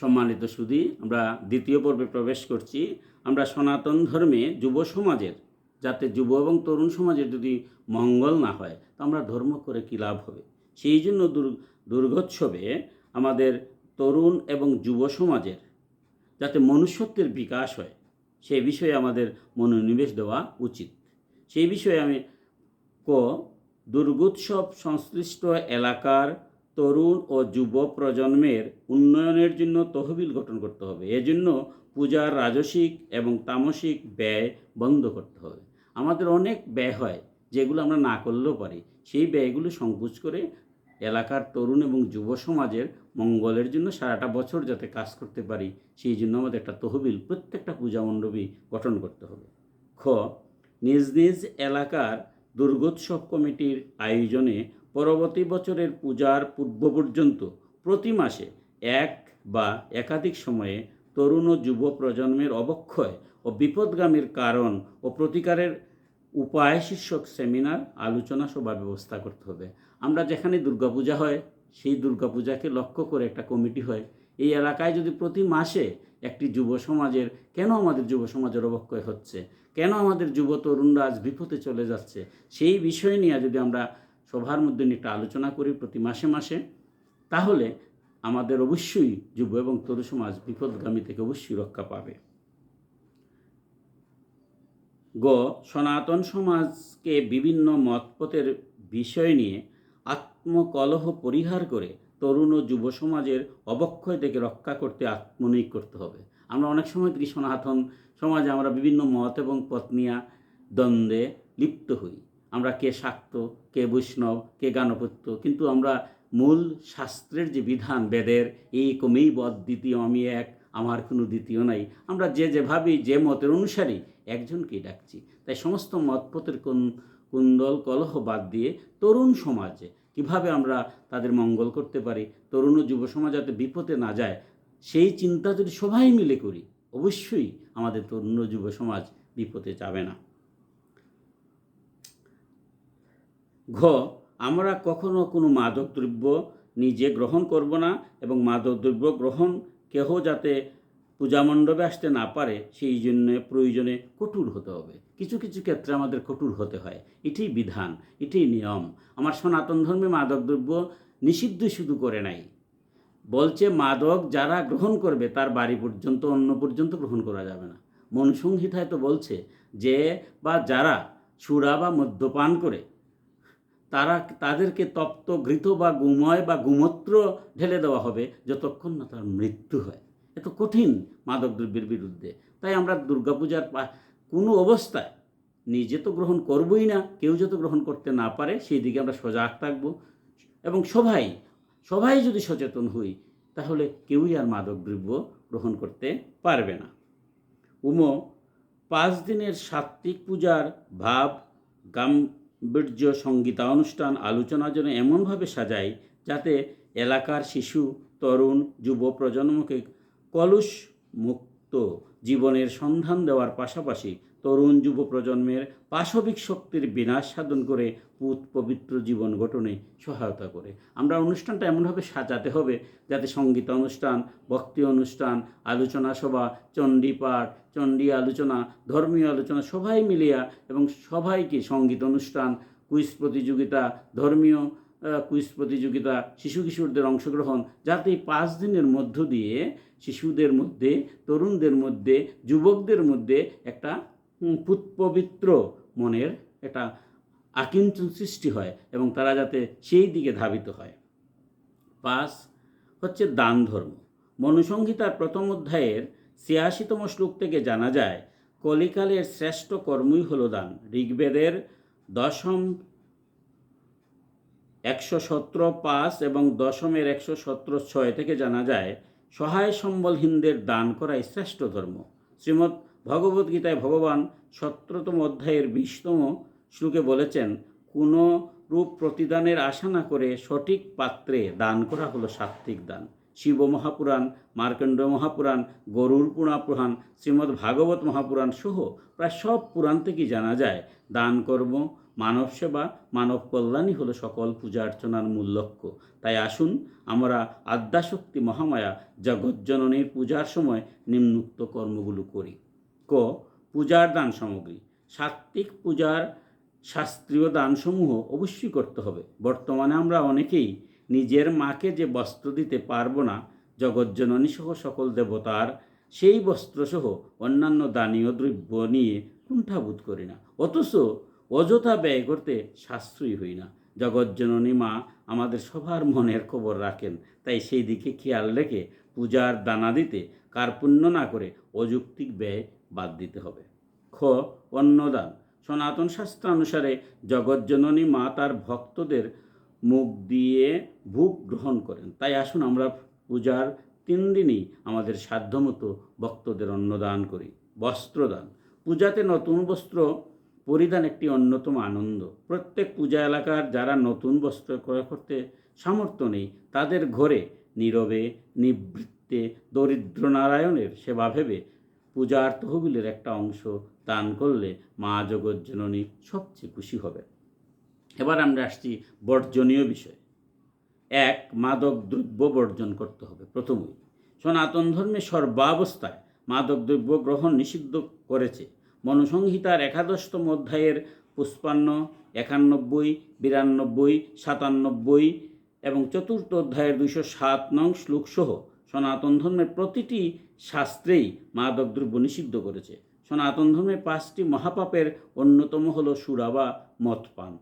সম্মানিত সুদী আমরা দ্বিতীয় পর্বে প্রবেশ করছি। আমরা সনাতন ধর্মে যুব সমাজের, যাতে যুব এবং তরুণ সমাজের যদি মঙ্গল না হয়, তো আমরা ধর্ম করে কী লাভ হবে? সেই জন্য দুর, দুর্গোৎসবে আমাদের তরুণ এবং যুব সমাজের যাতে মনুষ্যত্বের বিকাশ হয় সেই বিষয়ে আমাদের মনোনিবেশ দেওয়া উচিত। সেই বিষয়ে আমি ক, দুর্গোৎসব সংশ্লিষ্ট এলাকার তরুণ ও যুব প্রজন্মের উন্নয়নের জন্য তহবিল গঠন করতে হবে। এজন্য পূজার রাজসিক এবং তামসিক ব্যয় বন্ধ করতে হবে। আমাদের অনেক ব্যয় হয় যেগুলো আমরা না করলেও পারি। সেই ব্যয়গুলো সংকোচ করে এলাকার তরুণ এবং যুব সমাজের মঙ্গলের জন্য সারাটা বছর যাতে কাজ করতে পারি, সেই জন্য আমাদের একটা তহবিল, প্রত্যেকটা পূজা মণ্ডপই গঠন করতে হবে। খ, নিজ নিজ এলাকার দুর্গোৎসব কমিটির আয়োজনে পরবর্তী বছরের পূজার পূর্ব পর্যন্ত প্রতি মাসে এক বা একাধিক সময়ে তরুণ ও যুব প্রজন্মের অবক্ষয় ও বিপদগামীর কারণ ও প্রতিকারের উপায় শীর্ষক সেমিনার, আলোচনা সভা ব্যবস্থা করতে হবে। আমরা যেখানে দুর্গাপূজা হয়, সেই দুর্গাপূজাকে লক্ষ্য করে একটা কমিটি হয়। এই এলাকায় যদি প্রতি মাসে একটি যুব সমাজের, কেন আমাদের যুব সমাজের অবক্ষয় হচ্ছে? কেন আমাদের যুব তরুণরা আজ বিপদে চলে যাচ্ছে? সেই বিষয় নিয়ে যদি আমরা সভার মধ্যে নিয়ে একটা আলোচনা করি প্রতি মাসে মাসে। তাহলে আমাদের অবশ্যই যুব এবং তরুণ সমাজ বিপদগামী থেকে অবশ্যই রক্ষা পাবে। গ, সনাতন সমাজকে বিভিন্ন মতপথের বিষয় নিয়ে আত্মকলহ পরিহার করে তরুণ ও যুব সমাজের অবক্ষয় থেকে রক্ষা করতে আত্মনিয়োগ করতে হবে। আমরা অনেক সময় দেখি সনাতন সমাজে আমরা বিভিন্ন মত এবং পথ নিয়ে দ্বন্দ্বে লিপ্ত হই। আমরা কে শাক্ত, কে বৈষ্ণব, কে গানপত্য কিন্তু আমরা মূল শাস্ত্রের যে বিধান বেদের এই কমেই বদ দ্বিতীয়, আমি এক, আমার কোনো দ্বিতীয় নাই। আমরা যে যেভাবেই যে মতের অনুসারী, একজনকেই ডাকছি। তাই সমস্ত মতপথের কোন, কুন্দল কলহ বাদ দিয়ে তরুণ সমাজে কীভাবে আমরা তাদের মঙ্গল করতে পারি, তরুণ ও যুব সমাজ যাতে বিপদে না যায়, সেই চিন্তা যদি সবাই মিলে করি, অবশ্যই আমাদের তরুণ যুব সমাজ বিপদে যাবে না। ঘ, আমরা কখনো কোনো মাদক দ্রব্য নিজে গ্রহণ করব না এবং মাদক দ্রব্য গ্রহণ কেহ যাতে পূজা মণ্ডপে আসতে না পারে, সেই জন্য প্রয়োজনে কঠোর হতে হবে। কিছু কিছু ক্ষেত্রে আমাদের কঠোর হতে হয়। এটাই বিধান, এটাই নিয়ম। আমার সনাতন ধর্মে মাদক দ্রব্য নিষিদ্ধ শুধু করে নাই। বলছে মাদক যারা গ্রহণ করবে, তার বাড়ি পর্যন্ত অন্য পর্যন্ত গ্রহণ করা যাবে না। মনসংহিতায় তো বলছে যে, বা যারা সুরা বা মদ্যপান করে তারা তাদেরকে তপ্ত, ঘৃত বা গুময় বা গুমত্র ঢেলে দেওয়া হবে যতক্ষণ না তার মৃত্যু হয়। এত কঠিন মাদকদ্রব্যের বিরুদ্ধে। তাই আমরা দুর্গাপূজার কোনো অবস্থায় নিজে তো গ্রহণ করবই না, কেউ যত গ্রহণ করতে না পারে সেই দিকে আমরা সজাগ থাকব। এবং সবাই সবাই যদি সচেতন হই, তাহলে কেউই আর মাদকদ্রব্য গ্রহণ করতে পারবে না। উম, পাঁচ দিনের সাত্ত্বিক পূজার ভাব গাম্ভীর্য সঙ্গীতানুষ্ঠান আলোচনার জন্য এমনভাবে সাজাই যাতে এলাকার শিশু তরুণ যুব প্রজন্মকে কলুষ মুক্ত জীবনের সন্ধান দেওয়ার পাশাপাশি তরুণ যুব প্রজন্মের পাশবিক শক্তির বিনাশ সাধন করে পুত পবিত্র জীবন গঠনে সহায়তা করে। আমরা অনুষ্ঠানটা এমনভাবে সাজাতে হবে যাতে সংগীত অনুষ্ঠান, ভক্তি অনুষ্ঠান, আলোচনা সভা, চণ্ডী পাঠ, চণ্ডী আলোচনা, ধর্মীয় আলোচনা সবাই মিলিয়া এবং সবাইকে সংগীত অনুষ্ঠান, কুইজ প্রতিযোগিতা, ধর্মীয় কুইজ প্রতিযোগিতা, শিশু কিশোরদের অংশগ্রহণ, যাতে পাঁচ দিনের মধ্য দিয়ে শিশুদের মধ্যে, তরুণদের মধ্যে, যুবকদের মধ্যে একটা পুৎপবিত্র মনের একটা আকিঞ্চন সৃষ্টি হয় এবং তারা যাতে সেই দিকে ধাবিত হয়। পাঁচ হচ্ছে দান ধর্ম। মনুসংহিতার প্রথম অধ্যায়ের ছিয়াশিতম শ্লোক থেকে জানা যায়, কলিকালের শ্রেষ্ঠ কর্মই হল দান। ঋগ্বেদের দশম একশো সতেরো পাঁচ এবং দশমের একশো সতেরো ছয় থেকে জানা যায়, সহায় সম্বলহীনদের দান করাই শ্রেষ্ঠ ধর্ম। শ্রীমদ্ ভগবদ্গীতায় ভগবান সতেরোতম অধ্যায়ের বিশতম শ্লোকে বলেছেন, কোনো রূপ প্রতিদানের আশা না করে সঠিক পাত্রে দান করা হলো সাত্ত্বিক দান। শিব মহাপুরাণ, মার্কণ্ড মহাপুরাণ, গরুর পুরা পুরাণ শ্রীমদ্ ভাগবত মহাপুরাণ সহ প্রায় সব পুরাণ থেকেই জানা যায়, দান কর্ম মানব সেবা, মানব কল্যাণই হলো সকল পূজা অর্চনার মূল লক্ষ্য। তাই আসুন, আমরা আদ্যাশক্তি মহামায়া জগজ্জননীর পূজার সময় নিম্নুক্ত কর্মগুলো করি। ক, পূজার দান সামগ্রী। সাত্ত্বিক পূজার শাস্ত্রীয় দানসমূহ অবশ্যই করতে হবে। বর্তমানে আমরা অনেকেই নিজের মাকে যে বস্ত্র দিতে পারব না জগজ্জননী সহ সকল দেবতার সেই বস্ত্রসহ অন্যান্য দানীয় দ্রব্য নিয়ে কুণ্ঠাবোধ করি না। অথচ অযথা ব্যয় করতে সাশ্রয়ী হই না। জগজ্জননী মা আমাদের সবার মনের খবর রাখেন, তাই সেই দিকে খেয়াল রেখে পূজার দানা দিতে, কার্পুণ্য না করে অযৌক্তিক ব্যয় বাদ দিতে হবে। খ, অন্নদান। সনাতন শাস্ত্রানুসারে জগজ্জননী মা তার ভক্তদের মুখ দিয়ে ভোগ গ্রহণ করেন। তাই আসুন আমরা পূজার তিন দিনই আমাদের সাধ্যমতো ভক্তদের অন্নদান করি। বস্ত্রদান। পূজাতে নতুন বস্ত্র পরিধান একটি অন্যতম আনন্দ। প্রত্যেক পূজা এলাকার যারা নতুন বস্ত্র ক্রয় করতে সামর্থ্য নেই, তাদের ঘরে নীরবে, নিবৃত্তে দরিদ্র নারায়ণের সেবা ভেবে পূজার তহবিলের একটা অংশ দান করলে মা জগজ্জননী সবচেয়ে খুশি হবে এবার আমরা আসছি বর্জনীয় বিষয়। এক, মাদক দ্রব্য বর্জন করতে হবে প্রথমই। সনাতন ধর্মে সর্বাবস্থায় মাদক দ্রব্য গ্রহণ নিষিদ্ধ করেছে। মনুসংহিতার একাদশতম অধ্যায়ের পুষ্পান্ন, একানব্বই, বিরানব্বই, সাতানব্বই এবং চতুর্থ অধ্যায়ের দুইশো সাত নং শ্লোকসহ সনাতন ধর্মের প্রতিটি শাস্ত্রেই মাদক দ্রব্য নিষিদ্ধ করেছে। সনাতন ধর্মে পাঁচটি মহাপাপের অন্যতম হল সুরা বা মদ পান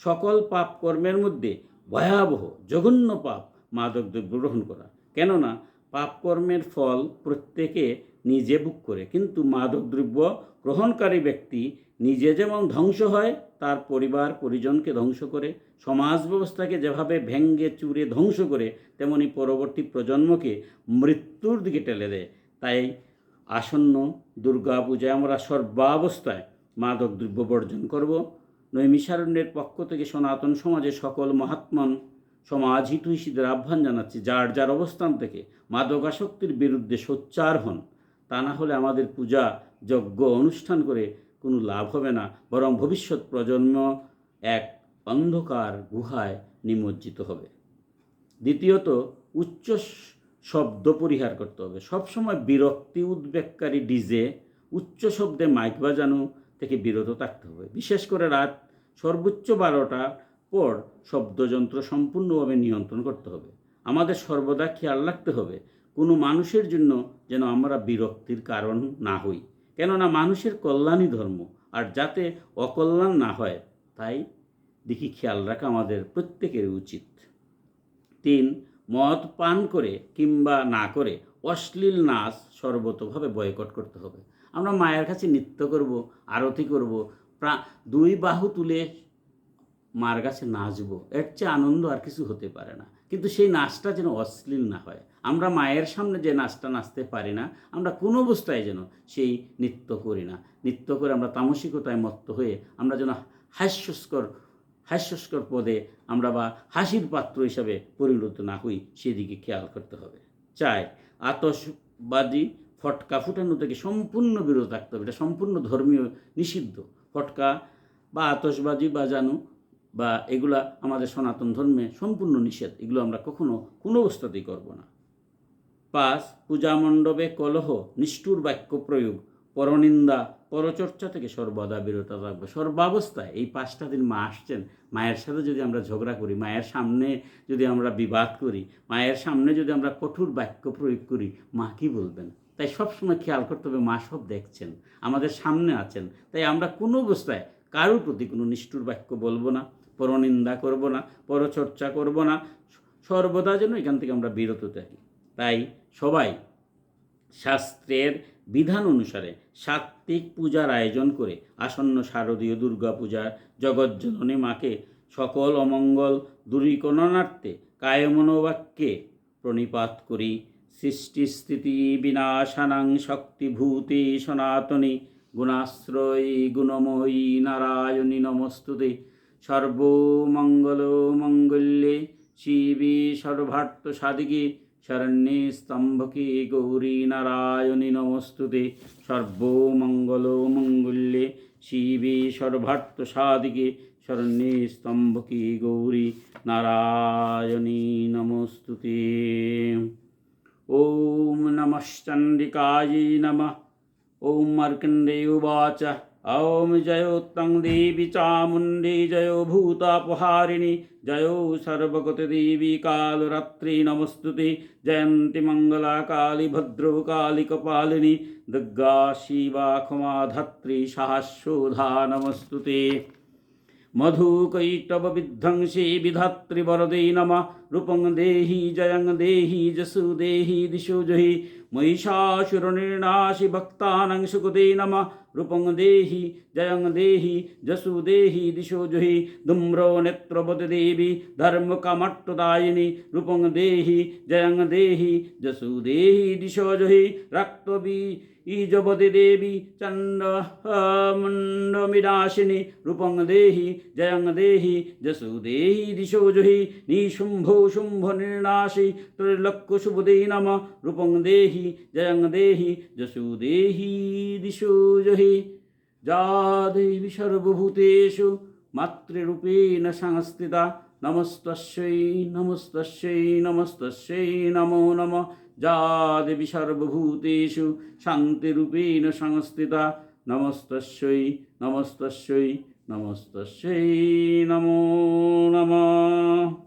সকল পাপ কর্মের মধ্যে ভয়াবহ, জঘন্য পাপ মাদক দ্রব্য গ্রহণ করা। কেননা, পাপ কর্মের ফল প্রত্যেকে নিজে বুক করে। কিন্তু মাদক দ্রব্য গ্রহণকারী ব্যক্তি নিজে যেমন ধ্বংস হয়, তার পরিবার, পরিজনকে ধ্বংস করে, সমাজ ব্যবস্থাকে যেভাবে ভেঙ্গে চুরে ধ্বংস করে, তেমনি পরবর্তী প্রজন্মকে মৃত্যুর দিকে টেলে দেয়। তাই আসন্ন দুর্গা পূজায় আমরা সর্বাবস্থায় মাদক দ্রব্য বর্জন করব। নৈমিষারণ্যের পক্ষ থেকে সনাতন সমাজে সকল মহাত্মান সমাজ হিতৈষীদের আহ্বান জানাচ্ছি, যার যার অবস্থান থেকে মাদকাসক্তির বিরুদ্ধে সোচ্চার হন। তা না হলে আমাদের পূজা যজ্ঞ অনুষ্ঠান করে কোনো লাভ হবে না। বরং ভবিষ্যৎ প্রজন্ম এক অন্ধকার গুহায় নিমজ্জিত হবে। দ্বিতীয়ত, উচ্চ শব্দ পরিহার করতে হবে। সবসময় বিরক্তি উদ্বেগকারী ডিজে উচ্চ শব্দে মাইক বাজানো থেকে বিরত থাকতে হবে। বিশেষ করে রাত সর্বোচ্চ বারোটা পর শব্দযন্ত্র সম্পূর্ণভাবে নিয়ন্ত্রণ করতে হবে। আমাদের সর্বদা খেয়াল রাখতে হবে কোনো মানুষের জন্য যেন আমরা বিরক্তির কারণ না হই। কেননা মানুষের কল্যাণই ধর্ম, আর যাতে অকল্যাণ না হয়, তাই দেখি খেয়াল রাখা আমাদের প্রত্যেকের উচিত। তিন, মদ পান করে কিংবা না করে অশ্লীল নাচ সর্বতভাবে বয়কট করতে হবে। আমরা মায়ের কাছে নৃত্য করব, আরতি করব, প্রা, দুই বাহু তুলে মার কাছে নাচবো, এর চেয়ে আনন্দ আর কিছু হতে পারে না। কিন্তু সেই নাচটা যেন অশ্লীল না হয়। আমরা মায়ের সামনে যে নাচটা নাচতে পারি না, আমরা কোনো অবস্থায় যেন সেই নৃত্য করি না। নৃত্য করে আমরা তামসিকতায় মত্ত হয়ে আমরা যেন হাস্যস্কর হাস্যস্কর পদে আমরা বা হাসির পাত্র হিসাবে পরিণত না হই, সেদিকে খেয়াল করতে হবে। চাই আতসবাদী ফটকা ফুটানো থেকে সম্পূর্ণ বিরত থাকতে হবে। এটা সম্পূর্ণ ধর্মীয় নিষিদ্ধ। ফটকা বা আতসবাজি বাজানো বা এগুলা আমাদের সনাতন ধর্মে সম্পূর্ণ নিষেধ, এগুলো আমরা কখনো কোনো অবস্থাতেই করব না। পাঁচ পূজা মণ্ডপে কলহ, নিষ্ঠুর বাক্য প্রয়োগ, পরনিন্দা, পরচর্চা থেকে সর্বদা বিরত থাকবে। সর্বাবস্থায় এই পাঁচটা দিন মা আসছেন, মায়ের সাথে যদি আমরা ঝগড়া করি, মায়ের সামনে যদি আমরা বিবাদ করি, মায়ের সামনে যদি আমরা কঠোর বাক্য প্রয়োগ করি, মা কি বলবেন? তাই সবসময় খেয়াল করতে হবে, মা সব দেখছেন, আমাদের সামনে আছেন। তাই আমরা কোনো অবস্থায় কারোর প্রতি কোনো নিষ্ঠুর বাক্য বলব না। পরনিন্দা করব না পরচর্চা করব না। সর্বদা যেন এখান থেকে আমরা বিরত থাকি। তাই সবাই শাস্ত্রের বিধান অনুসারে সাত্ত্বিক পূজার আয়োজন করে, আসন্ন শারদীয় দুর্গা পূজার জগজ্জননী মাকে সকল অমঙ্গল দূরীকরণার্থে কায়মনোবাক্যে প্রণিপাত করি। সৃষ্টি স্থিতি বিনাশানাং শক্তিভূতে সনাতনী। গুণাশ্রয়ী গুণময়ী নারায়ণী নমস্তুতে। সর্বমঙ্গল মঙ্গল্যে শিবী সর্বার্থ সাধিকে শরণ্যে স্তম্ভকে গৌরী নারায়ণী নমস্তুতে সর্বমঙ্গল মঙ্গল্যে শিবে সর্বার্থ সাধিকে শরণ্যে স্তম্ভকি গৌরী নারায়ণী নমস্তুতে ॐ नमश्चण्डिकायै नमः ॐ मार्कण्डेय उवाच ॐ जयोत्तं देवी चामुण्डी जयो भूतापहारिणि, जयो सर्वगतदेवी कालरात्रि नमस्तुते जयन्ति मङ्गला काली कालिकपालिनी, दुर्गा शिवा धत्री सहस्रोधा नमस्तुते। मधुकैटवविध्वंसी विधातृवरदे नमः, रूपं देहि जयं देहि जसु देहि दिशो जहि महिषासुरनिर्नाशि भक्तानां सुकृते नमः रूपं देहि जयं देहि जसु देहि दिशो जहि धूम्रो नेत्रवति देवी धर्मकामट्टदायिनि रूपं देहि जयं देहि जसु देहि दिशो जहि रक्तबी ईजवति देवी चण्डमुण्डमिनाशिनि रूपं देहि जयं देहि जसु देहि दिशो जुहि निशुम्भो शुम्भनिर्नाशि त्रैलोक्यशुभदे नमः रूपं देहि जयं देहि जसु देहि दिशो जुहि যা দেবী সর্বভূতেষু মাতৃরূপেণ সংস্থিতা নমস্তস্যৈ নমস্তস্যৈ নমস্তস্যৈ নমো নম যা দেবী সর্বভূতেষু শান্তিরূপেণ সংস্থিতা নমস্তস্যৈ নমস্তস্যৈ নমস্তস্যৈ নমো নমঃ